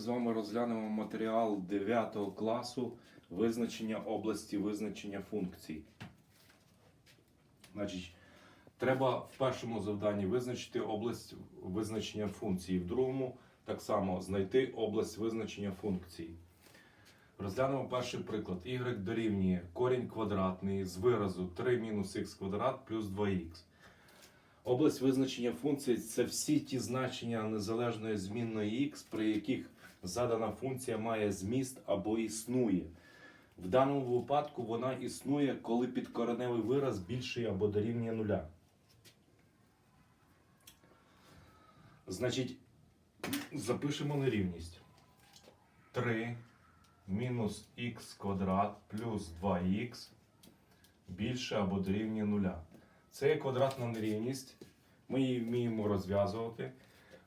з вами розглянемо матеріал 9 класу визначення області визначення функцій. Значить, треба в першому завданні визначити область визначення функції, в другому так само знайти область визначення функцій. Розглянемо перший приклад. y дорівнює корінь квадратний з виразу 3 мінус х квадрат плюс 2х. Область визначення функцій це всі ті значення незалежної змінної х, при яких задана функція має зміст або існує. В даному випадку вона існує, коли підкореневий вираз більший або дорівнює нуля. Значить, запишемо нерівність. 3 мінус х квадрат плюс 2х більше або дорівнює нуля. Це є квадратна нерівність. Ми її вміємо розв'язувати.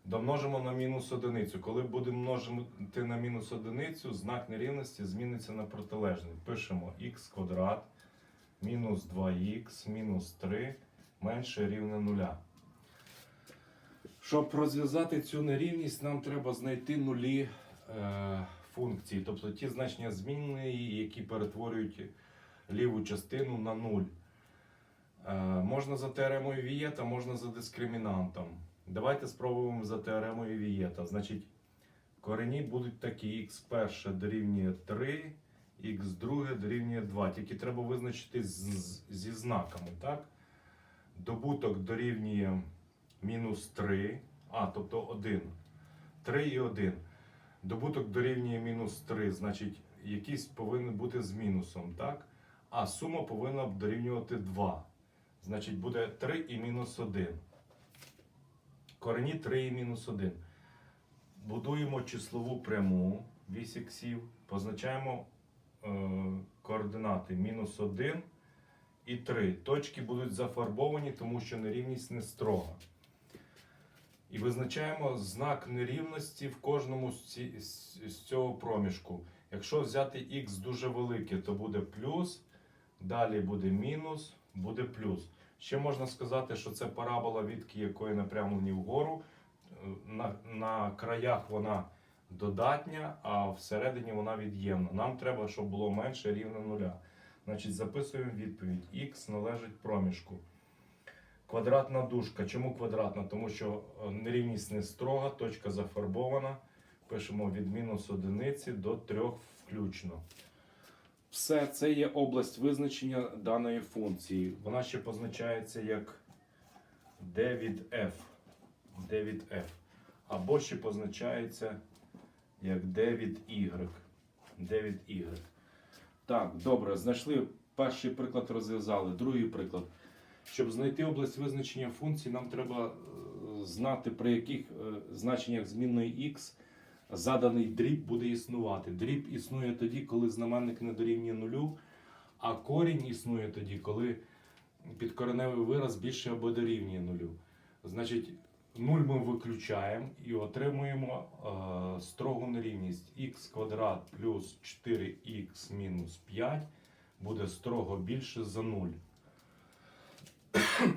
Домножимо на мінус одиницю. Коли будемо множити на мінус одиницю, знак нерівності зміниться на протилежний. Пишемо х квадрат мінус 2х мінус 3 менше рівне нуля. Щоб розв'язати цю нерівність, нам треба знайти нулі е, функції, тобто ті значення змінної, які перетворюють ліву частину на нуль. Е, можна за теоремою Вієта, можна за дискримінантом. Давайте спробуємо за теоремою Вієта. Значить, корені будуть такі: х перше дорівнює 3, х друге дорівнює 2. Тільки треба визначити зі знаками. так? Добуток дорівнює мінус 3, а, тобто 1. 3 і 1. Добуток дорівнює мінус 3, значить, якийсь повинен бути з мінусом, так? А сума повинна дорівнювати 2. Значить, буде 3 і мінус 1. Корені 3 і мінус 1. Будуємо числову пряму вісь іксів, позначаємо е, координати мінус 1 і 3. Точки будуть зафарбовані, тому що нерівність не строга. І визначаємо знак нерівності в кожному з цього проміжку. Якщо взяти х дуже велике, то буде плюс, далі буде мінус, буде плюс. Ще можна сказати, що це парабола відки якої напрямлені вгору. Е, На, на краях вона додатня, а всередині вона від'ємна. Нам треба, щоб було менше рівне нуля. Значить, записуємо відповідь. Х належить проміжку. Квадратна дужка. Чому квадратна? Тому що е, нерівність не строга, точка зафарбована. Пишемо від мінус одиниці до 3 включно. Все це є область визначення даної функції. Вона ще позначається як d від f. d від f. Або ще позначається як d від y. d від y. Так, добре, знайшли перший приклад, розв'язали. Другий приклад. Щоб знайти область визначення функцій, нам треба е, знати, при яких е, значеннях змінної x заданий дріб буде існувати. Дріб існує тоді, коли знаменник не дорівнює нулю, а корінь існує тоді, коли підкореневий вираз більше або дорівнює нулю. Значить, нуль ми виключаємо і отримуємо е, строгу нерівність х квадрат плюс 4х мінус 5 буде строго більше за 0.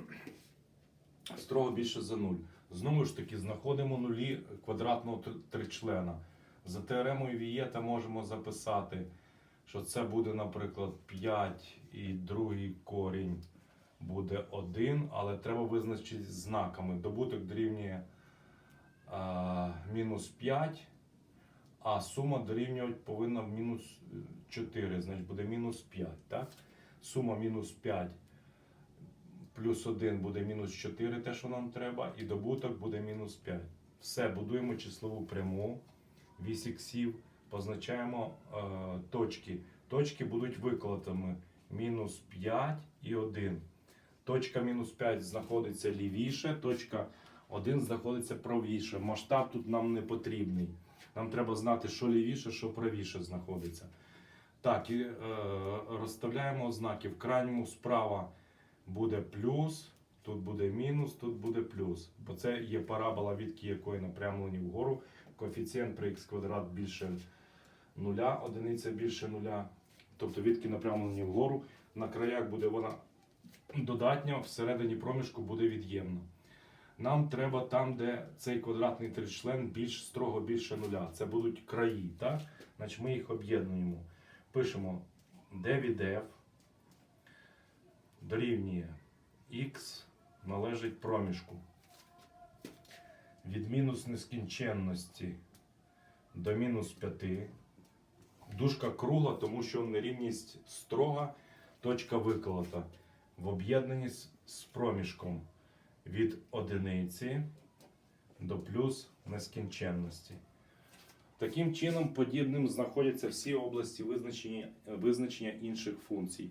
Строго більше за 0. Знову ж таки, знаходимо нулі квадратного тр- тричлена. За теоремою Вієта можемо записати, що це буде, наприклад, 5 і другий корінь буде 1, але треба визначити знаками. Добуток дорівнює мінус 5, а сума дорівнювати повинна мінус 4, значить буде мінус 5. Так? Сума мінус 5 плюс 1 буде мінус 4, те, що нам треба, і добуток буде мінус 5. Все, будуємо числову пряму, вісь іксів, позначаємо е, точки. Точки будуть викладами мінус 5 і 1. Точка мінус 5 знаходиться лівіше, точка 1 знаходиться правіше. Масштаб тут нам не потрібний. Нам треба знати, що лівіше, що правіше знаходиться. Так, і е, розставляємо ознаки. В крайньому справа буде плюс, тут буде мінус, тут буде плюс. Бо це є парабола, відки якої напрямлені вгору. Коефіцієнт при х квадрат більше нуля, одиниця більше нуля. Тобто відки напрямлені вгору. На краях буде вона додатня, всередині проміжку буде від'ємна. Нам треба там, де цей квадратний тричлен більш строго більше нуля. Це будуть краї. Так? Значить, ми їх об'єднуємо. Пишемо d від f дорівнює x належить проміжку. Від мінус нескінченності до мінус 5. Дужка кругла, тому що нерівність строга, точка виколота в об'єднанні з проміжком від одиниці до плюс нескінченності. Таким чином, подібним знаходяться всі області визначення, визначення інших функцій.